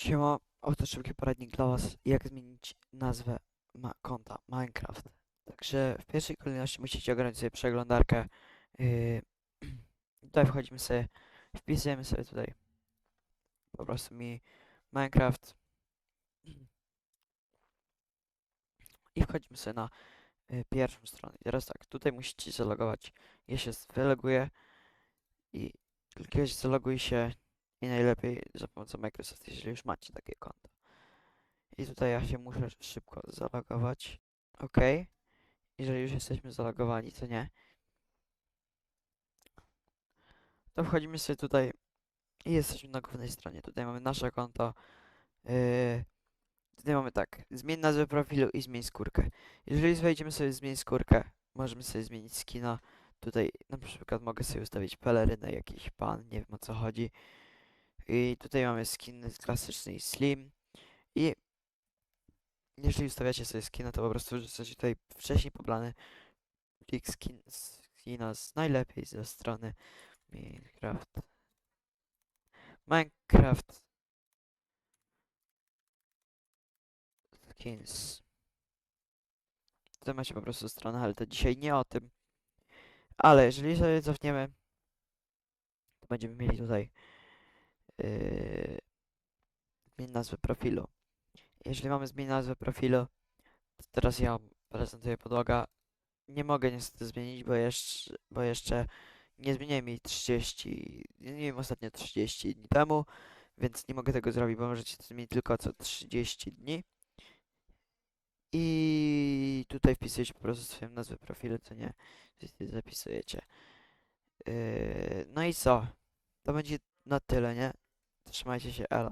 Siema, oto szybki poradnik dla Was, jak zmienić nazwę ma konta Minecraft. Także w pierwszej kolejności musicie ogarnąć sobie przeglądarkę. Yy, tutaj wchodzimy sobie, wpisujemy sobie tutaj po prostu mi Minecraft i wchodzimy sobie na y, pierwszą stronę. I teraz tak, tutaj musicie zalogować. Ja się wyloguję i klikać zaloguj się i najlepiej za pomocą Microsoft, jeżeli już macie takie konto. I tutaj ja się muszę szybko zalogować. OK. Jeżeli już jesteśmy zalogowani, to nie. To wchodzimy sobie tutaj i jesteśmy na głównej stronie. Tutaj mamy nasze konto. Yy, tutaj mamy tak, zmień nazwę profilu i zmień skórkę. Jeżeli wejdziemy sobie zmień skórkę, możemy sobie zmienić skina. Tutaj na przykład mogę sobie ustawić pelerynę, jakiś pan, nie wiem o co chodzi. I tutaj mamy skin klasyczny i slim. I jeżeli ustawiacie sobie skina, to po prostu wrzucacie tutaj wcześniej pobrany plik skin, skina z najlepiej ze strony Minecraft. Minecraft Skins. Tutaj macie po prostu stronę, ale to dzisiaj nie o tym. Ale jeżeli sobie cofniemy, to będziemy mieli tutaj yy, zmień nazwę profilu. Jeżeli mamy zmień nazwę profilu, to teraz ja prezentuję podłoga. Nie mogę niestety zmienić, bo jeszcze, bo jeszcze nie zmieniłem jej 30, nie wiem ostatnio 30 dni temu, więc nie mogę tego zrobić, bo możecie to zmienić tylko co 30 dni. I tutaj wpisujecie po prostu swoją nazwę profilu, co nie, zapisujecie. Yy, no i co? To będzie na tyle, nie? das schmeichelt Ella